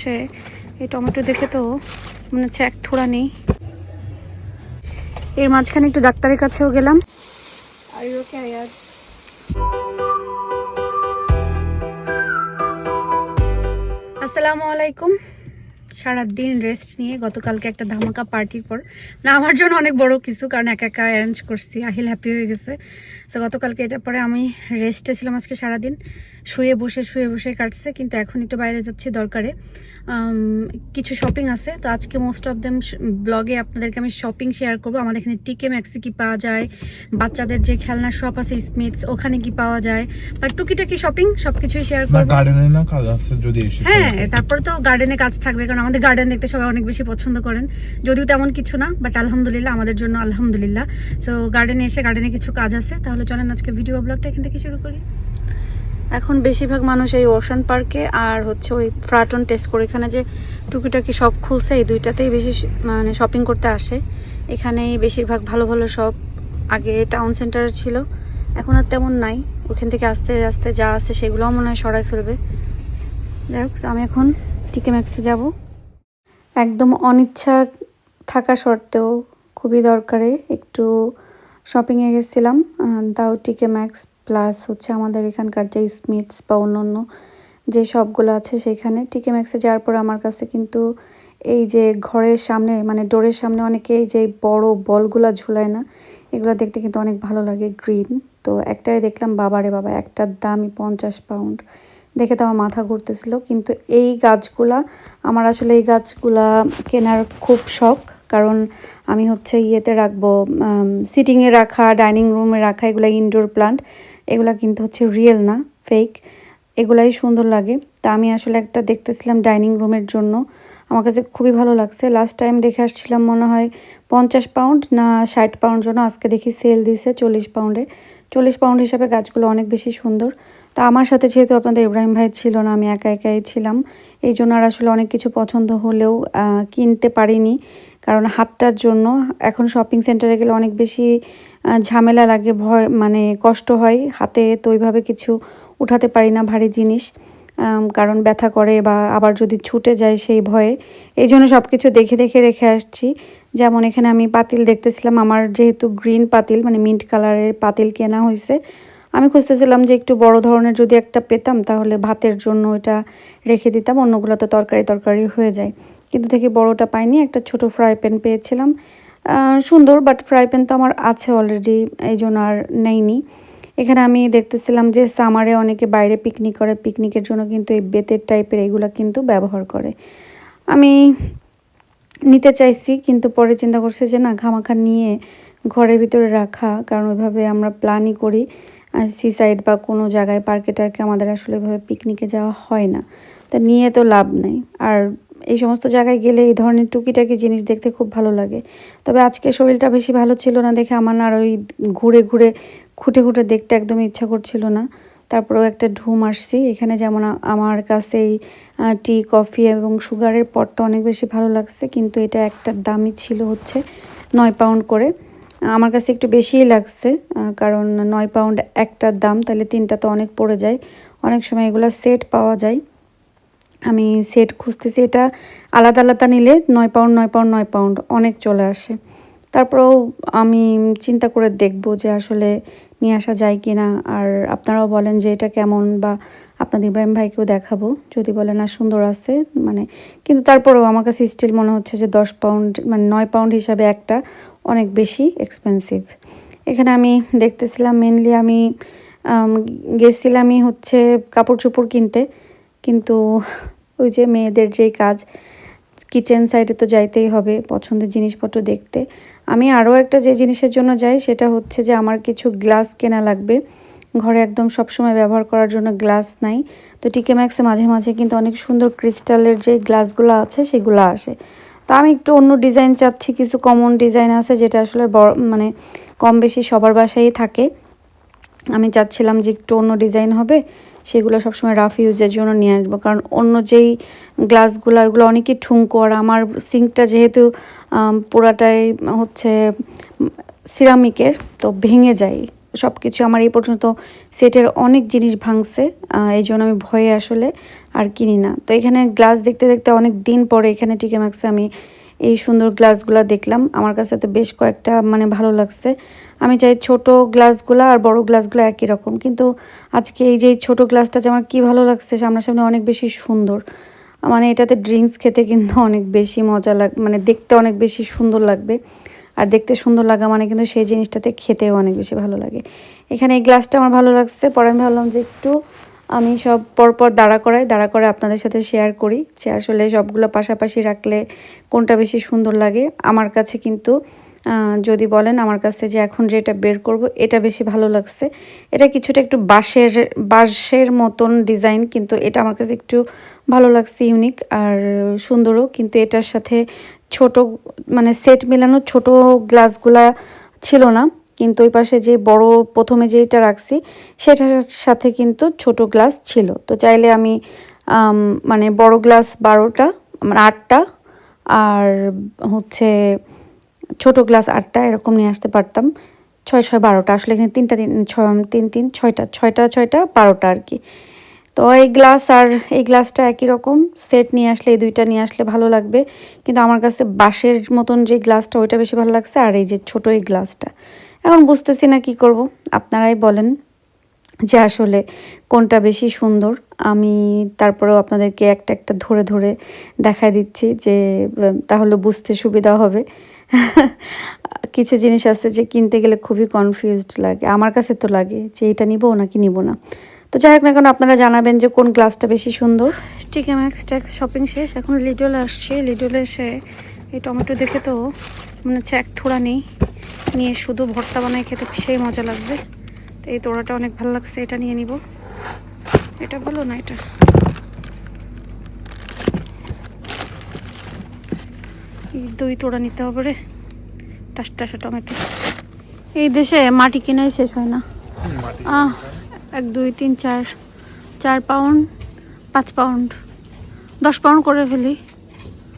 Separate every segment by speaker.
Speaker 1: সে এই টমেটো দেখে তো মনে হচ্ছে এক থোড়া নেই। এর মাঝখানে একটু ডাক্তারের কাছেও গেলাম। আর ইউ ওকে আয়াজ আসসালামু আলাইকুম। সারাদিন রেস্ট নিয়ে গতকালকে একটা ধামাকা পার্টির পর। না আমার জন্য অনেক বড় কিছু কারণ একা একা অ্যারেঞ্জ করছি। আহিল হ্যাপি হয়ে গেছে। তো গতকালকে এটার পরে আমি রেস্টে ছিলাম আজকে সারাদিন। শুয়ে বসে শুয়ে বসে কাটছে কিন্তু এখন একটু বাইরে যাচ্ছি দরকারে। কিছু শপিং আছে তো আজকে মোস্ট অফ দেম ব্লগে আপনাদেরকে আমি শপিং শেয়ার করব। আমাদের এখানে টিকে ম্যাক্সি কি পাওয়া যায় বাচ্চাদের যে খেলনার শপ আছে স্মিথস ওখানে কি পাওয়া যায় বা টুকিটাকি শপিং সব সবকিছুই শেয়ার করব।
Speaker 2: গার্ডেনে না কাজ আছে যদি
Speaker 1: হ্যাঁ তারপর তো গার্ডেনে কাজ থাকবে কারণ আমাদের গার্ডেন দেখতে সবাই অনেক বেশি পছন্দ করেন। যদিও তেমন কিছু না বাট আলহামদুলিল্লাহ আমাদের জন্য আলহামদুলিল্লাহ। সো গার্ডেনে এসে গার্ডেনে কিছু কাজ আছে তাহলে চলেন আজকে ভিডিও ব্লগটা এখান থেকে শুরু করি। এখন বেশিরভাগ মানুষ এই ওশান পার্কে আর হচ্ছে ওই ফ্রাটন টেস্ট করে এখানে যে টুকিটাকি সব খুলছে, এই দুইটাতেই বেশি মানে শপিং করতে আসে। এখানেই বেশিরভাগ ভালো ভালো সব আগে টাউন সেন্টার ছিল, এখন আর তেমন নাই। ওখান থেকে আস্তে আস্তে যা আছে সেগুলোও মনে হয় সরাই ফেলবে। যাই আমি এখন টিকে ম্যাক্সে যাব। একদম অনিচ্ছা থাকা সত্ত্বেও খুবই দরকারে একটু শপিংয়ে গেছিলাম তাও টিকে ম্যাক্স প্লাস হচ্ছে আমাদের এখানকার যে স্মিথস বা অন্য অন্য যে শপগুলো আছে সেখানে টিকে ম্যাক্সে যাওয়ার পর আমার কাছে কিন্তু এই যে ঘরের সামনে মানে ডোরের সামনে অনেকে এই যে বড় বলগুলো ঝুলায় না, এগুলো দেখতে কিন্তু অনেক ভালো লাগে গ্রিন তো একটাই দেখলাম বাবারে বাবা, একটার দামই পঞ্চাশ পাউন্ড দেখে তো আমার মাথা ঘুরতেছিল, কিন্তু এই গাছগুলা, আমার আসলে এই গাছগুলা কেনার খুব শখ, কারণ আমি হচ্ছে ইয়েতে রাখব সিটিংয়ে রাখা ডাইনিং রুমে রাখা এগুলো ইনডোর প্লান্ট এগুলা কিন্তু হচ্ছে রিয়েল না ফেক এগুলাই সুন্দর লাগে। তা আমি আসলে একটা দেখতেছিলাম ডাইনিং রুমের জন্য। আমার কাছে খুবই ভালো লাগছে। লাস্ট টাইম দেখে আসছিলাম মনে হয় পঞ্চাশ পাউন্ড না ষাট পাউন্ড জন্য। আজকে দেখি সেল দিছে চল্লিশ পাউন্ডে চল্লিশ পাউন্ড হিসাবে গাছগুলো অনেক বেশি সুন্দর। তা আমার সাথে যেহেতু আপনাদের ইব্রাহিম ভাই ছিল না, আমি একা একাই ছিলাম। এই জন্য আর আসলে অনেক কিছু পছন্দ হলেও কিনতে পারিনি। কারণ হাতটার জন্য এখন শপিং সেন্টারে গেলে অনেক বেশি ঝামেলা লাগে, ভয় মানে কষ্ট হয়। হাতে তো ওইভাবে কিছু উঠাতে পারি না, ভারী জিনিস। কারণ ব্যথা করে বা আবার যদি ছুটে যায় সেই ভয়ে। এই জন্য সব কিছু দেখে দেখে রেখে আসছি। যেমন এখানে আমি পাতিল দেখতেছিলাম, আমার যেহেতু গ্রিন পাতিল মানে মিন্ট কালারের পাতিল কেনা হয়েছে আমি খুঁজতেছিলাম যে একটু বড় ধরনের যদি একটা পেতাম, তাহলে ভাতের জন্য এটা রেখে দিতাম, অন্যগুলো তো তরকারি তরকারি হয়ে যায়। কিন্তু থেকে বড়টা পাইনি, একটা ছোট ফ্রাই প্যান পেয়েছিলাম। সুন্দর বাট ফ্রাই প্যান তো আমার আছে অলরেডি এই জন্য আর নেইনি। এখানে আমি দেখতেছিলাম যে সামারে অনেকে বাইরে পিকনিক করে পিকনিকের জন্য কিন্তু এই বেতের টাইপের এগুলো কিন্তু ব্যবহার করে। আমি নিতে চাইছি, কিন্তু পরে চিন্তা করছি যে না, ঘামাখা নিয়ে ঘরের ভিতরে রাখা, কারণ ওইভাবে আমরা প্ল্যানই করি। আর সি সাইড বা কোনো জায়গায় পার্কে টার্কে আমাদের আসলে ওইভাবে পিকনিকে যাওয়া হয় না। তা নিয়ে তো লাভ নেই। আর এই সমস্ত জায়গায় গেলে এই ধরনের টুকিটাকি জিনিস দেখতে খুব ভালো লাগে। তবে আজকে শরীরটা বেশি ভালো ছিল না দেখে আমার না আর ওই ঘুরে ঘুরে, খুঁটে খুঁটে দেখতে একদমই ইচ্ছা করছিল না। তারপরেও একটা ঢুম আসছি। এখানে যেমন আমার কাছে এই টি, কফি এবং সুগারের পটটা অনেক বেশি ভালো লাগছে। কিন্তু এটা একটা দামই ছিল হচ্ছে নয় পাউন্ড করে। আমার কাছে একটু বেশিই লাগছে কারণ নয় পাউন্ড একটার দাম, তাহলে তিনটা তো অনেক পড়ে যায়। অনেক সময় এগুলো সেট পাওয়া যায়। আমি সেট খুঁজতেছি, এটা আলাদা আলাদা নিলে নয় পাউন্ড নয় পাউন্ড নয় পাউন্ড অনেক চলে আসে। তারপরেও আমি চিন্তা করে দেখব যে আসলে নিয়ে আসা যায় কি না আর আপনারাও বলেন যে এটা কেমন বা আপনাদের ইব্রাহিম ভাইকেও দেখাবো। যদি বলেন, না, সুন্দর আছে। মানে কিন্তু তারপরেও আমার কাছে স্টিল মনে হচ্ছে যে দশ পাউন্ড মানে নয় পাউন্ড হিসাবে একটা অনেক বেশি এক্সপেন্সিভ এখানে আমি দেখতেছিলাম মেনলি আমি, গেছিলামই হচ্ছে কাপড় চোপড় কিনতে। কিন্তু ওই যে মেয়েদের যেই কাজ কিচেন সাইডে তো যাইতেই হবে পছন্দের জিনিসপত্র দেখতে। আমি আরও একটা যে জিনিসের জন্য যাই সেটা হচ্ছে যে আমার কিছু গ্লাস কেনা লাগবে। ঘরে একদম সবসময় ব্যবহার করার জন্য গ্লাস নাই। তো টিকে ম্যাক্সে মাঝে মাঝে কিন্তু অনেক সুন্দর ক্রিস্টালের যে গ্লাসগুলো আছে সেগুলো আসে। তা আমি একটু অন্য ডিজাইন চাচ্ছি, কিছু কমন ডিজাইন আছে যেটা আসলে মানে কম বেশি সবার বাসায় থাকে। আমি চাচ্ছিলাম যে একটু অন্য ডিজাইন হবে। সেগুলো সবসময় রাফ ইউজের জন্য নিয়ে আসব। কারণ অন্য যেই গ্লাসগুলো ওগুলো অনেকই ঠুনকো। আর আমার সিঙ্কটা যেহেতু পুরাটাই হচ্ছে সিরামিকের তো ভেঙে যায়। সব কিছু আমার এই পর্যন্ত সেটের অনেক জিনিস ভাঙছে এই জন্য আমি ভয়ে আসলে আর কিনি না। তো এখানে গ্লাস দেখতে দেখতে অনেক দিন পরে এখানে টিকে ম্যাক্সে আমি এই সুন্দর গ্লাসগুলো দেখলাম। আমার কাছে তো বেশ কয়েকটা মানে ভালো লাগছে। আমি চাই ছোট গ্লাসগুলো আর বড় গ্লাসগুলো একই রকম। কিন্তু আজকে এই যে ছোট গ্লাসটা যে আমার কী ভালো লাগছে, সামনাসামনি অনেক বেশি সুন্দর। মানে এটাতে ড্রিঙ্কস খেতে কিন্তু অনেক বেশি মজা লাগ মানে দেখতে অনেক বেশি সুন্দর লাগবে। আর দেখতে সুন্দর লাগা মানে কিন্তু সেই জিনিসটাতে খেতেও অনেক বেশি ভালো লাগে। এখানে এই গ্লাসটা আমার ভালো লাগছে। পরে আমি ভাবলাম যে একটু আমি সব পরপর দাঁড়া করাই, দাঁড়া করে আপনাদের সাথে শেয়ার করি যে আসলে সবগুলো পাশাপাশি রাখলে কোনটা বেশি সুন্দর লাগে। আমার কাছে কিন্তু যদি বলেন আমার কাছে যে এখন যেটা বের করব, এটা বেশি ভালো লাগছে। এটা কিছুটা একটু বাঁশের বাঁশের মতন ডিজাইন কিন্তু এটা আমার কাছে একটু ভালো লাগছে ইউনিক আর সুন্দরও। কিন্তু এটার সাথে ছোট মানে সেট মেলানো ছোট গ্লাসগুলা ছিল না। কিন্তু ওই পাশে যে বড় প্রথমে যেটা রাখছি, সেটার সাথে কিন্তু ছোট গ্লাস ছিল। তো চাইলে আমি মানে বড় গ্লাস বারোটা মানে আটটা, আর হচ্ছে ছোট গ্লাস আটটা এরকম নিয়ে আসতে পারতাম। ছয় ছয়, বারোটা, আসলে এখানে তিনটা তিন ছয়, তিন তিন, ছয়টা ছয়টা ছয়টা, বারোটা আর কি। তো এই গ্লাস আর এই গ্লাসটা একই রকম, সেট নিয়ে আসলে, এই দুইটা নিয়ে আসলে ভালো লাগবে। কিন্তু আমার কাছে বাঁশের মতন যে গ্লাসটা, ওইটা বেশি ভালো লাগছে, আর এই যে ছোট এই গ্লাসটা। এখন বুঝতেছি না কি করব। আপনারাই বলেন যে আসলে কোনটা বেশি সুন্দর। আমি তারপরেও আপনাদেরকে একটা একটা ধরে ধরে দেখায় দিচ্ছি যে, তাহলে বুঝতে সুবিধা হবে। কিছু জিনিস আছে যে কিনতে গেলে খুবই কনফিউজড লাগে। আমার কাছে তো লাগে যে এটা নিব নাকি নিব না। তো যাই হোক না কেন, আপনারা জানাবেন যে কোন গ্লাসটা বেশি সুন্দর। ঠিক ম্যাক্স ট্যাক্স শপিং শেষ। এখন লিডলে আসছে। লিডলে এসে এই টমেটো দেখে তো মনে হচ্ছে এক থোড়া নেই। নিয়ে শুধু ভর্তা বানায় খেতে সেই মজা লাগবে। তো এই তোড়াটা অনেক ভালো লাগছে এটা নিয়ে নিব। এটা ভালো না এটা? এই দুই তোড়া নিতে হবে রে। টাস টাসা টমেটো। এই দেশে মাটি কেনাই শেষ হয় না। আহ এক দুই তিন চার চার পাউন্ড পাঁচ পাউন্ড। দশ পাউন্ড করে ফেলি।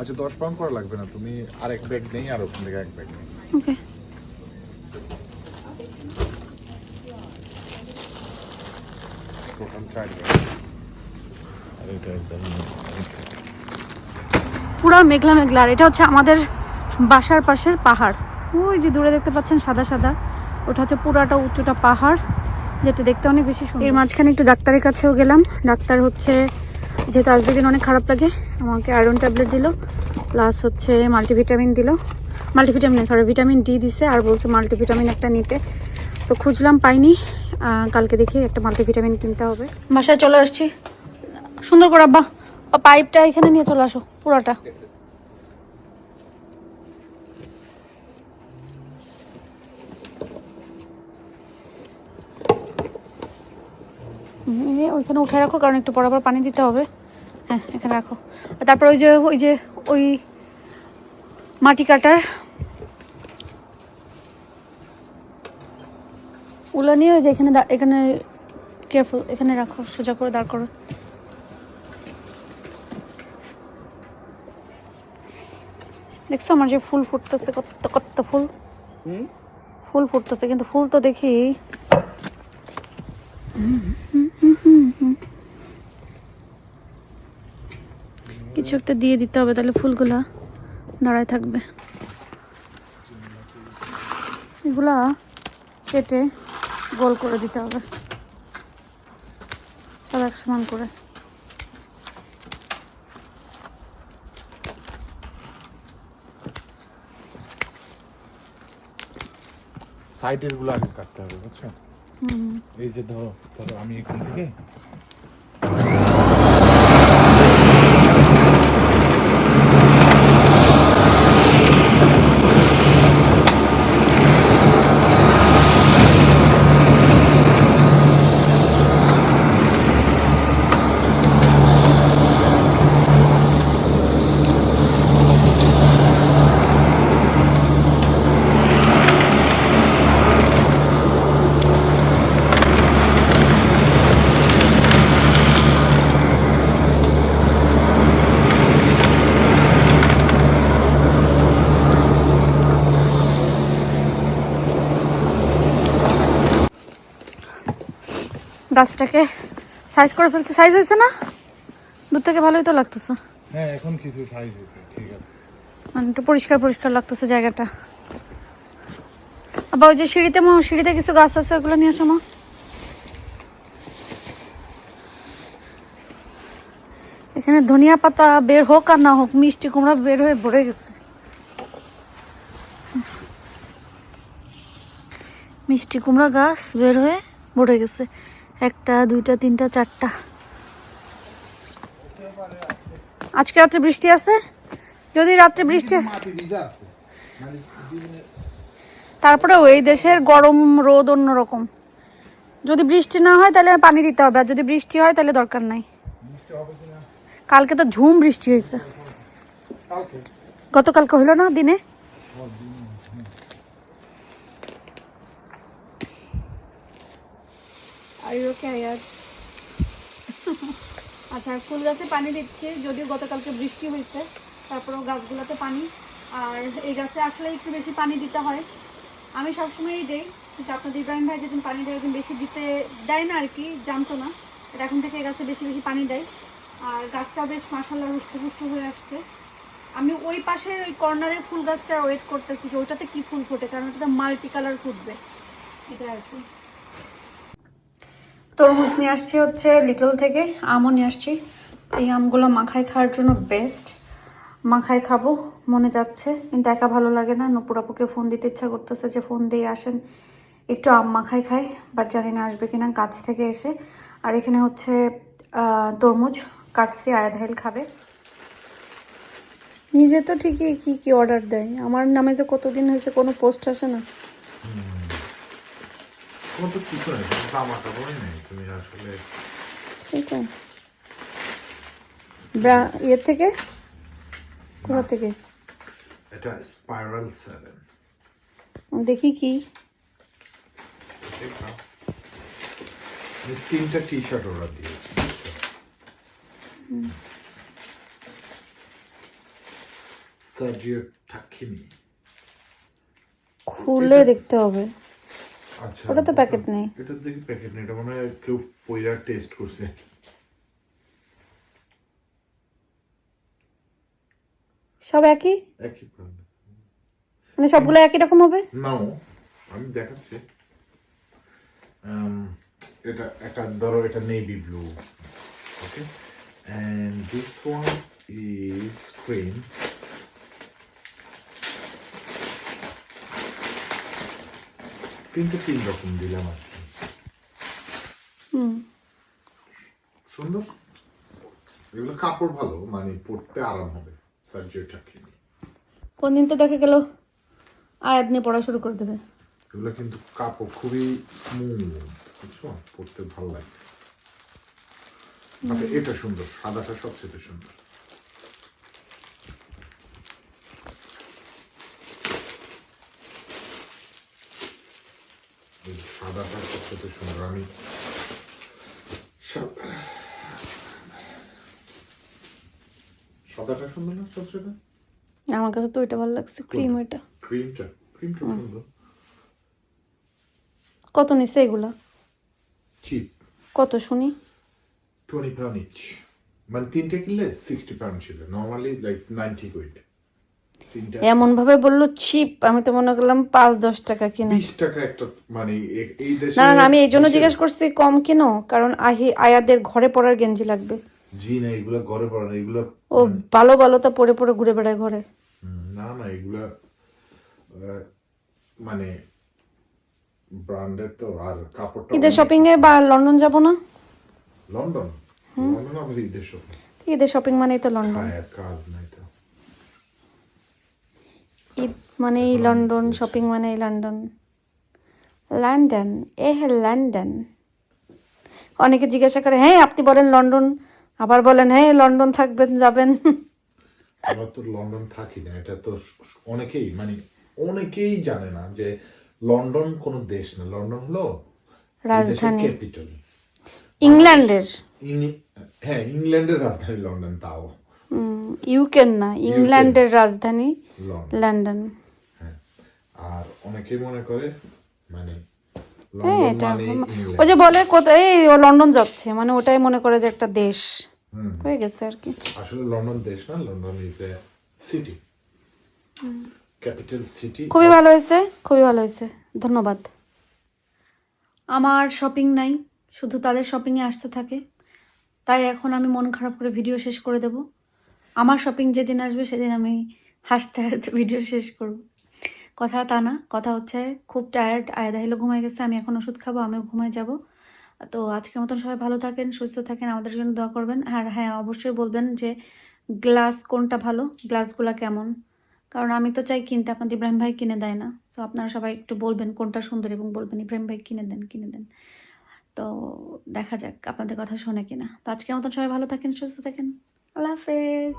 Speaker 2: আচ্ছা দশ পাউন্ড করা লাগবে না তুমি আর এক ব্যাগ নেই আর ওখান থেকে এক ব্যাগ নেই।
Speaker 1: ওকে। পুরা মেঘলা মেঘলা আর এটা হচ্ছে আমাদের বাসার পাশের পাহাড়। ওই যে দূরে দেখতে পাচ্ছেন সাদা সাদা ওটা হচ্ছে পুরাটা উঁচুটা পাহাড় যেটা দেখতে অনেক বেশি সুন্দর। এর মাঝখানে একটু ডাক্তারের কাছেও গেলাম ডাক্তার হচ্ছে যেহেতু আজ দিন অনেক খারাপ লাগে, আমাকে আয়রন ট্যাবলেট দিল প্লাস হচ্ছে মাল্টিভিটামিন দিল। মাল্টিভিটামিন সরি ভিটামিন ডি দিছে আর বলছে মাল্টিভিটামিন একটা নিতে। তো খুঁজলাম পাইনি কালকে দেখি একটা মাল্টিভিটামিন কিনতে হবে। বাসায় চলে আসছি। সুন্দর করে আব্বা পাইপটা এখানে নিয়ে চলে আসো, পুরাটা। ওইখানে উঠে রাখো কারণ একটু পর আবার পানি দিতে হবে। হ্যাঁ এখানে রাখো। তারপর ওই যে ওই যে ওই মাটি কাটার উলা নিয়ে ওই যে এখানে এখানে কেয়ারফুল এখানে রাখো সোজা করে দাঁড় করো। দেখছ আমার যে ফুল ফুটতেছে কত কত ফুল? ফুল ফুটতেছে কিন্তু ফুল তো দেখি। কিছু একটা দিয়ে দিতে হবে তাহলে ফুলগুলা দাঁড়ায় থাকবে। এগুলা কেটে গোল করে দিতে হবে। সব এক সমান করে।
Speaker 2: সাইডেরগুলো আগে কাটতে হবে বুঝছ এই যে ধরো ধরো আমি এখান থেকে
Speaker 1: গাছটাকে সাইজ করে ফেলছে। সাইজ হয়েছে না? দূর থেকে ভালোই তো লাগতেছে।
Speaker 2: হ্যাঁ এখন কিছু সাইজ হয়েছে ঠিক আছে।
Speaker 1: মানে একটু পরিষ্কার পরিষ্কার লাগতেছে জায়গাটা। আবার ওই যে সিঁড়িতে মা সিঁড়িতে কিছু গাছ আছে ওগুলো নিয়ে আসো মা। এখানে ধনিয়া পাতা বের হোক আর না হোক মিষ্টি কুমড়া বের হয়ে ভরে গেছে। মিষ্টি কুমড়া গাছ বের হয়ে ভরে গেছে। একটা, দুইটা, তিনটা, চারটা। আজকে রাত্রে বৃষ্টি আছে? যদি রাত্রে বৃষ্টি তারপরে ওই দেশের গরম রোদ অন্যরকম। যদি বৃষ্টি না হয়, তাহলে পানি দিতে হবে। আর যদি বৃষ্টি হয়, তাহলে দরকার নাই। কালকে তো ঝুম বৃষ্টি হয়েছে।
Speaker 2: কালকে
Speaker 1: গতকালকে হইল না দিনে? আচ্ছা ফুল গাছে পানি দিচ্ছি, যদিও গতকালকে বৃষ্টি হয়েছে। তারপরেও গাছগুলোতে পানি। আর এই গাছে আসলে একটু বেশি পানি দিতে হয়। আমি সবসময়ই দেই, কিন্তু আপনাদের ইব্রাহিম ভাই যেদিন পানি দেয়, ওদিন বেশি দিতে দেয় না আর কি, জানতো না। এটা এখন থেকে এই গাছে বেশি বেশি পানি দেয়। আর গাছটা বেশ মাসাল্লাহ রুষ্ট হয়ে আসছে। আমি ওই পাশে ওই কর্নারের ফুল গাছটা ওয়েট করতেছি যে ওইটাতে কী ফুল ফোটে, কারণ ওটাতে মাল্টি কালার ফুটবে। এটা আর কি। তরমুজ নিয়ে আসছি হচ্ছে লিটল থেকে, আমও নিয়ে আসছি। এই আমগুলো মাখায় খাওয়ার জন্য বেস্ট মাখায় খাব, মনে যাচ্ছে। কিন্তু একা ভালো লাগে না। নুপুর আপুকে ফোন দিতে ইচ্ছা করতেছে যে ফোন দিয়ে আসেন। একটু আম মাখায় খাই বাট জানি না আসবে কিনা, কাছ থেকে এসে। আর এখানে হচ্ছে তরমুজ কাটছি আয়াধাইল খাবে। নিজে তো ঠিকই কি কি অর্ডার দেয়? আমার নামে যে কতদিন হয়েছে, কোনো পোস্ট আসে না।
Speaker 2: তোমার তো কিছু নেই জামা কাপড়ই নেই তুমি আসলে
Speaker 1: সেটাই ব্রা ইয়ের থেকে কোথা থেকে
Speaker 2: এটা স্পাইরাল সেভেন
Speaker 1: দেখি কি
Speaker 2: তিনটা টি শার্ট অর্ডার দিয়েছি সার্জিও ঠাকিনি
Speaker 1: খুলে দেখতে হবে
Speaker 2: আচ্ছা
Speaker 1: ওটা তো প্যাকেট নেই।
Speaker 2: এটা দেখি প্যাকেট নেই এটা মনে হয় কেউ পয়লা টেস্ট করছে।
Speaker 1: সব একই?
Speaker 2: একই
Speaker 1: মানে সবগুলো একই রকম হবে?
Speaker 2: নাও আমি দেখাচ্ছি। Um, এটা একটা ধরো এটা navy blue okay and this one is cream তিনটে তিন রকম দিলাম আর কি। সুন্দর। এগুলো কাপড় ভালো মানে পরতে আরাম হবে সার্জারিটা কিনে
Speaker 1: কোন দিন তো দেখা গেল আয়াত নিয়ে পড়া শুরু করে দেবে।
Speaker 2: এগুলো কিন্তু কাপড় খুবই স্মুথ বুঝছ? পরতে ভালো লাগে। মানে এটা সুন্দর সাদাটা সবচেয়ে সুন্দর। এই সাদাটা সবচেয়ে সুন্দর আমি সাদাটা সুন্দর না সবচেয়ে
Speaker 1: আমার কাছে তো ওইটা ভালো লাগছে ক্রিম ওইটা।
Speaker 2: ক্রিমটা ক্রিমটা সুন্দর।
Speaker 1: কত নিছে এগুলা?
Speaker 2: চিপ
Speaker 1: কত শুনি?
Speaker 2: টোয়েন্টি পাউন্ড ইচ মানে তিনটে কিনলে সিক্সটি পাউন্ড ছিল। নর্মালি লাইক নাইনটি
Speaker 1: এমন ভাবে বলল চিপ আমি তো মনে করলাম পাঁচ দশ টাকা কিনা।
Speaker 2: বিশ টাকা একটা মানে এই দেশে
Speaker 1: না না, আমি এই জন্য জিজ্ঞেস করছি কম কিনো? কারণ আহি আয়াদের ঘরে পড়ার গেঞ্জি লাগবে।
Speaker 2: জি না এগুলা ঘরে না এগুলা
Speaker 1: ও ভালো ভালো তো পরে পরে ঘুরে বেড়ায় ঘরে।
Speaker 2: না না এগুলা মানে তো আর কাপড়টা
Speaker 1: ঈদের শপিং এ বা লন্ডন যাব না?
Speaker 2: লন্ডন? লন্ডন আবার ঈদের শপিং
Speaker 1: ঈদের শপিং মানেই তো লন্ডন।
Speaker 2: খায় কাজ নাই।
Speaker 1: ঈদ মানেই লন্ডন শপিং মানেই লন্ডন লন্ডন এ হে লন্ডন অনেকে জিজ্ঞাসা করে হ্যাঁ আপনি বলেন লন্ডন আবার বলেন হ্যাঁ লন্ডন থাকবেন যাবেন।
Speaker 2: আমরা তো লন্ডন থাকি না এটা তো অনেকেই মানে অনেকেই জানে না যে লন্ডন কোনো দেশ না লন্ডন হলো
Speaker 1: রাজধানী।
Speaker 2: ক্যাপিটাল
Speaker 1: ইংল্যান্ডের।
Speaker 2: হ্যাঁ ইংল্যান্ডের রাজধানী লন্ডন তাও।
Speaker 1: ইউকের না ইংল্যান্ডের রাজধানী।
Speaker 2: লন্ডন। হ্যাঁ। আর অনেকেই মনে করে মানে
Speaker 1: হ্যাঁ এটা
Speaker 2: মানে
Speaker 1: ও যে বলে কোথায় এই ও লন্ডন যাচ্ছে মানে ওটাই মনে করে যে একটা দেশ। হয়ে গেছে আর কি।
Speaker 2: আসলে লন্ডন দেশ না London is a city capital city
Speaker 1: খুবই ভালো হয়েছে খুবই ভালো হয়েছে। ধন্যবাদ। আমার শপিং নাই শুধু তাদের শপিংয়ে আসতে থাকে। তাই এখন আমি মন খারাপ করে ভিডিও শেষ করে দেব। আমার শপিং যেদিন আসবে সেদিন আমি হাসতে হাসতে ভিডিও শেষ করব। কথা তা না, কথা হচ্ছে খুব টায়ার্ড আয়দা হলো ঘুমাই গেছে, আমি এখন ওষুধ খাব, আমিও ঘুমাই যাব। তো আজকের মতন সবাই ভালো থাকেন, সুস্থ থাকেন, আমাদের জন্য দোয়া করবেন। আর হ্যাঁ অবশ্যই বলবেন যে গ্লাস কোনটা ভালো গ্লাসগুলা কেমন? কারণ আমি তো চাই কিনতে, আপনাদের ইব্রাহিম ভাই কিনে দেয় না। তো আপনারা সবাই একটু বলবেন কোনটা সুন্দর এবং বলবেন, ইব্রাহিম ভাই কিনে দেন কিনে দেন। তো দেখা যাক আপনাদের কথা শোনে কিনা। তো আজকের মতন সবাই ভালো থাকেন, সুস্থ থাকেন। আল্লাহ হাফেজ।